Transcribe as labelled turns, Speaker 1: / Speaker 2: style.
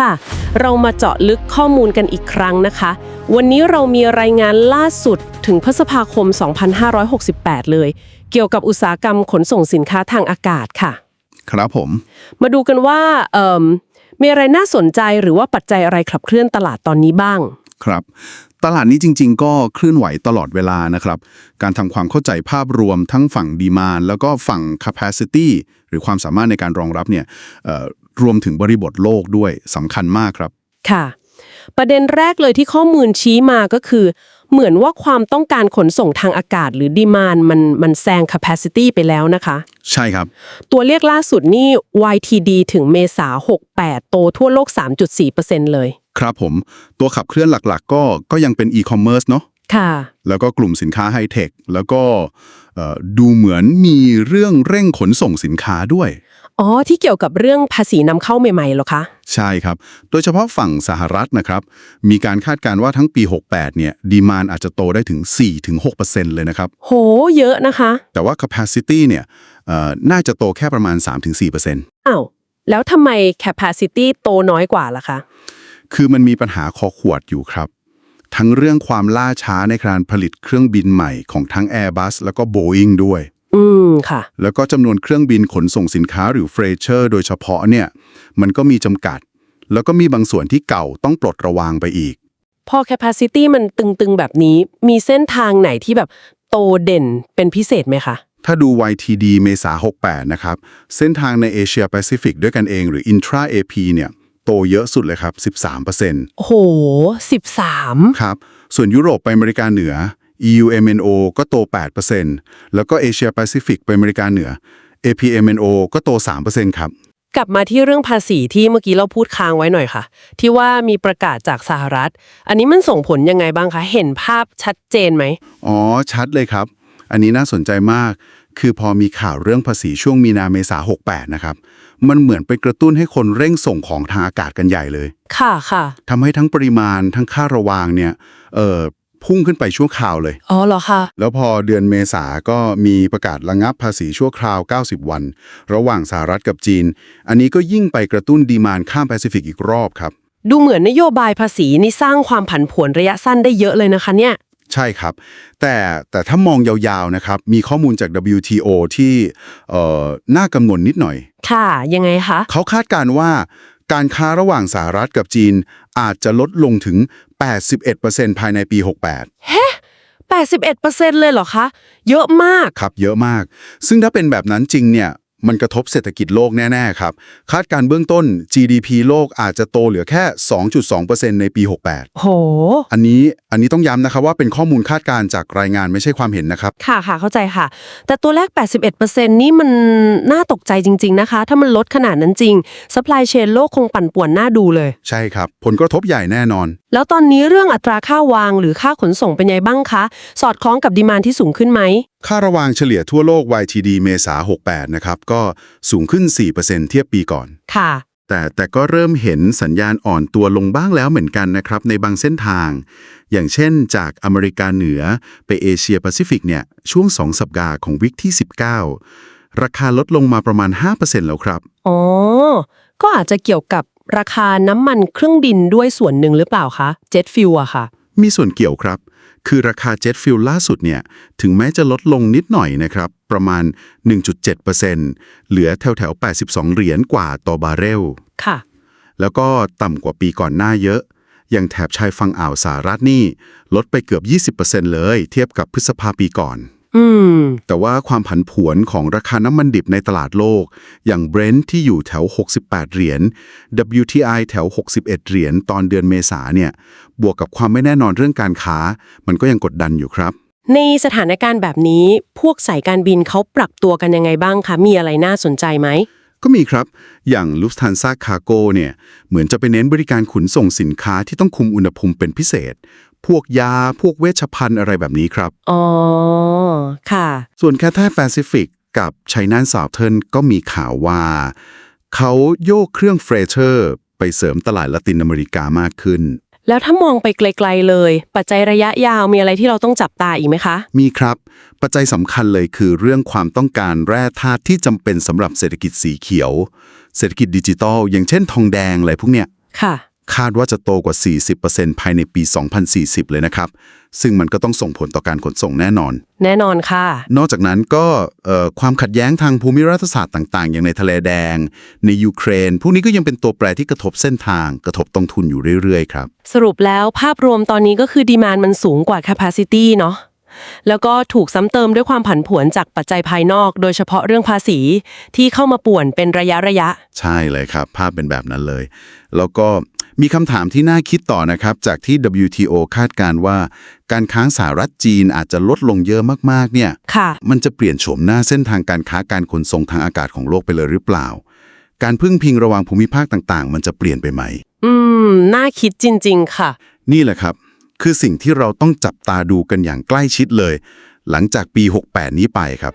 Speaker 1: ค่ะ เรามาเจาะลึกข้อมูลกันอีกครั้งนะคะ วันนี้เรามีรายงานล่าสุดถึงพฤษภาคม 2568 เลย เกี่ยวกับอุตสาหกรรมขนส่งสินค้าทางอากาศค่ะ
Speaker 2: ครับผม
Speaker 1: มาดูกันว่าเอิ่มมีอะไรน่าสนใจหรือว่าปัจจัยอะไรขับเคลื่อนตลาดตอนนี้บ้าง
Speaker 2: ครับ ตลาดนี้จริง ๆ ก็เคลื่อนไหวตลอดเวลานะครับ การทำความเข้าใจภาพรวมทั้งฝั่งดีมานแล้วก็ฝั่ง capacity หรือความสามารถในการรองรับเนี่ยเอ่อ รวมถึงบริบทโลกด้วยสำคัญมากครับ
Speaker 1: ค่ะ ประเด็นแรกเลยที่ข้อมูลชี้มาก็คือ เหมือนว่าความต้องการขนส่งทางอากาศหรือดีมานมันมันแซง capacity ไปแล้วนะคะ
Speaker 2: ใช่ครับ
Speaker 1: ตัวเลขล่าสุดนี่ YTD ถึงเมษา 68 โตทั่วโลก 3.4%เลย
Speaker 2: ครับผม ตัวขับเคลื่อนหลักๆ ก็ก็ยังเป็น e-commerce เนาะ
Speaker 1: ค่ะ
Speaker 2: แล้วก็กลุ่มสินค้าไฮเทค แล้วก็เอ่อดูเหมือนมีเรื่องเร่งขนส่งสินค้าด้วย
Speaker 1: อ๋อ ที่เกี่ยวกับเรื่องภาษีนำเข้าใหม่ๆเหรอคะ
Speaker 2: ใช่ครับ โดยเฉพาะฝั่งสหรัฐนะครับ มีการคาดการณ์ว่าทั้งปี 68 เนี่ย ดีมานอาจจะโตได้ถึง 4-6%เลยนะครับ
Speaker 1: โห เยอะนะคะ
Speaker 2: แต่ว่า capacity เนี่ยเอ่อน่าจะโตแค่ประมาณ 3-4%
Speaker 1: อ้าว แล้วทำไม capacity โตน้อยกว่าล่ะคะ
Speaker 2: คือมันมีปัญหาคอขวดอยู่ครับ ทั้งเรื่องความล่าช้าในการผลิตเครื่องบินใหม่ของทั้ง Airbus แล้วก็ Boeing ด้วย
Speaker 1: อืมค่ะ
Speaker 2: แล้วก็จำนวนเครื่องบินขนส่งสินค้าหรือเฟรเชอร์โดยเฉพาะเนี่ย มันก็มีจำกัด แล้วก็มีบางส่วนที่เก่าต้องปลดระวางไปอีก
Speaker 1: พอ capacity มันตึงๆ แบบนี้ มีเส้นทางไหนที่แบบโตเด่นเป็นพิเศษไหมคะ
Speaker 2: ถ้าดู YTD เมษา68 นะครับ เส้นทางในเอเชียแปซิฟิกด้วยกันเองหรือ Intra AP เนี่ย โตเยอะสุดเลยครับ 13%
Speaker 1: โอ้โห 13
Speaker 2: ครับ ส่วนยุโรปไปอเมริกาเหนือ EU MNO ก็โต 8%แล้วก็เอเชียแปซิฟิกไปอเมริกาเหนือ AP MNO ก็โต 3%ครับ
Speaker 1: กลับมาที่เรื่องภาษีที่เมื่อกี้เราพูดค้างไว้หน่อยค่ะ ที่ว่ามีประกาศจากสหรัฐ อันนี้มันส่งผลยังไงบ้างคะ เห็นภาพชัดเจนไหม
Speaker 2: อ๋อ ชัดเลยครับ อันนี้น่าสนใจมาก คือพอมีข่าวเรื่องภาษีช่วงมีนาเมษา68 นะครับ มันเหมือนไปกระตุ้นให้คนเร่งส่งของทางอากาศกันใหญ่เลย
Speaker 1: ค่ะค่ะ
Speaker 2: ทำให้ทั้งปริมาณทั้งค่าระวางเนี่ยเอ่อ พุ่งขึ้นไปชั่วคราวเลย
Speaker 1: อ๋อเหรอคะ
Speaker 2: แล้วพอเดือนเมษาก็มีประกาศระงับภาษีชั่วคราว 90 วัน ระหว่างสหรัฐกับจีน อันนี้ก็ยิ่งไปกระตุ้นดีมานข้ามแปซิฟิกอีกรอบครับ
Speaker 1: ดูเหมือนนโยบายภาษีนี่สร้างความผันผวนระยะสั้นได้เยอะเลยนะคะเนี่ย
Speaker 2: ใช่ครับ แต่แต่ถ้ามองยาวๆนะครับ มีข้อมูลจาก WTO ที่เอ่อน่ากังวลนิดหน่อย
Speaker 1: ค่ะ ยังไงคะ
Speaker 2: เขาคาดการณ์ว่า การค้าระหว่างสหรัฐกับจีนอาจจะลดลงถึง 81%ภายในปี 68
Speaker 1: 81%เลยเหรอคะ เยอะมาก
Speaker 2: ครับ เยอะมาก ซึ่งถ้าเป็นแบบนั้นจริงเนี่ย มันกระทบเศรษฐกิจโลกแน่ๆครับ คาดการณ์เบื้องต้น GDP โลกอาจจะโตเหลือแค่ 2.2%ในปี 68
Speaker 1: โห
Speaker 2: อันนี้อันนี้ต้องย้ำนะครับว่าเป็นข้อมูลคาดการณ์จากรายงานไม่ใช่ความเห็นนะครับ
Speaker 1: ค่ะค่ะเข้าใจค่ะ แต่ตัวเลข81%นี่มันน่าตกใจจริง ๆนะคะ ถ้ามันลดขนาดนั้นจริง supply chain โลกคงปั่นป่วนน่าดูเลย
Speaker 2: ใช่ครับ ผลกระทบใหญ่แน่นอน
Speaker 1: แล้วตอนนี้เรื่องอัตราค่าวางหรือค่าขนส่งเป็นไงบ้างคะ สอดคล้องกับดีมานที่สูงขึ้นไหม
Speaker 2: ค่าระวางเฉลี่ยทั่วโลก YTD เมษา68 นะครับ ก็สูงขึ้น 4%เทียบปีก่อน
Speaker 1: ค่ะ
Speaker 2: แต่แต่ก็เริ่มเห็นสัญญาณอ่อนตัวลงบ้างแล้วเหมือนกันนะครับ ในบางเส้นทาง อย่างเช่นจากอเมริกาเหนือไปเอเชียแปซิฟิกเนี่ยช่วง 2 สัปดาห์ของวิกที่ 19 ราคาลดลงมาประมาณ 5%แล้วครับ
Speaker 1: อ๋อ ก็อาจจะเกี่ยวกับราคาน้ำมันเครื่องบินด้วยส่วนหนึ่งหรือเปล่าคะ เจ็ตฟิวอะค่ะ
Speaker 2: มีส่วนเกี่ยวครับ คือราคาเจ็ตฟิลล่าสุดเนี่ย ถึงแม้จะลดลงนิดหน่อยนะครับ ประมาณ 1.7%เหลือแถวแถวๆ82 เหรียญกว่าต่อบาร์เรล
Speaker 1: ค่ะ
Speaker 2: แล้วก็ต่ำกว่าปีก่อนหน้าเยอะ อย่างแถบชายฝั่งอ่าวสหรัฐนี่ ลดไปเกือบ 20%เลย เทียบกับพฤษภาปีก่อน
Speaker 1: อืม
Speaker 2: แต่ว่าความผันผวนของราคาน้ำมันดิบในตลาดโลก อย่างเบรนท์ที่อยู่แถว 68 เหรียญ WTI แถว 61 เหรียญตอนเดือนเมษาเนี่ย บวกกับความไม่แน่นอนเรื่องการค้า มันก็ยังกดดันอยู่ครับ
Speaker 1: ในสถานการณ์แบบนี้ พวกสายการบินเขาปรับตัวกันยังไงบ้างคะ มีอะไรน่าสนใจไหม
Speaker 2: ก็มีครับ อย่าง Lufthansa Cargo เนี่ย เหมือนจะไปเน้นบริการขนส่งสินค้าที่ต้องคุมอุณหภูมิเป็นพิเศษ พวกยาพวกเวชภัณฑ์อะไรแบบนี้ครับ
Speaker 1: อ๋อ ค่ะ
Speaker 2: ส่วนแคท a แปซิฟิกกับไชน่า s า u เทิร์นก็มีข่าวว่า เขาโยกเครื่องเฟรเชอร์ไปเสริมตลาดละตินอเมริกามากขึ้น
Speaker 1: แล้วถ้ามองไปไกลๆเลย ปัจจัยระยะยาวมีอะไรที่เราต้องจับตาอีกไหมคะ
Speaker 2: มีครับ ปัจจัยสำคัญเลยคือเรื่องความต้องการแร่ธาตุที่จำเป็นสำหรับเศรษฐกิจสีเขียว เศรษฐกิจดิจิทัลอย่างเช่นทองแดงอะไรพวกเนี้ย
Speaker 1: ค่ะ
Speaker 2: คาดว่าจะโตกว่า 40%ภายในปี 2040 เลยนะครับ ซึ่งมันก็ต้องส่งผลต่อการขนส่งแน่นอน
Speaker 1: แน่นอนค่ะ
Speaker 2: นอกจากนั้นก็เอ่อความขัดแย้งทางภูมิรัฐศาสตร์ต่าง ๆ อย่างในทะเลแดง ในยูเครน พวกนี้ก็ยังเป็นตัวแปรที่กระทบเส้นทาง กระทบต้นทุนอยู่เรื่อย ๆ ครับ
Speaker 1: สรุปแล้วภาพรวมตอนนี้ก็คือดีมานมันสูงกว่า capacity เนาะแล้วก็ถูกซ้ำเติมด้วยความผันผวนจากปัจจัยภายนอก โดยเฉพาะเรื่องภาษีที่เข้ามาป่วนเป็นระยะระยะ
Speaker 2: ใช่เลยครับ ภาพเป็นแบบนั้นเลย แล้วก็ มีคำถามที่น่าคิดต่อนะครับ จากที่ WTO คาดการณ์ว่า การค้างสหรัฐจีนอาจจะลดลงเยอะมากๆเนี่ย
Speaker 1: ค่ะ
Speaker 2: มันจะเปลี่ยนโฉมหน้าเส้นทางการค้าการขนส่งทางอากาศของโลกไปเลยหรือเปล่า การพึ่งพิงระหว่างภูมิภาคต่างๆ มันจะเปลี่ยนไปไหม
Speaker 1: อืม น่าคิดจริง ๆ ค่ะ
Speaker 2: นี่แหละครับ คือสิ่งที่เราต้องจับตาดูกันอย่างใกล้ชิดเลย หลังจากปี 68 นี้ไปครับ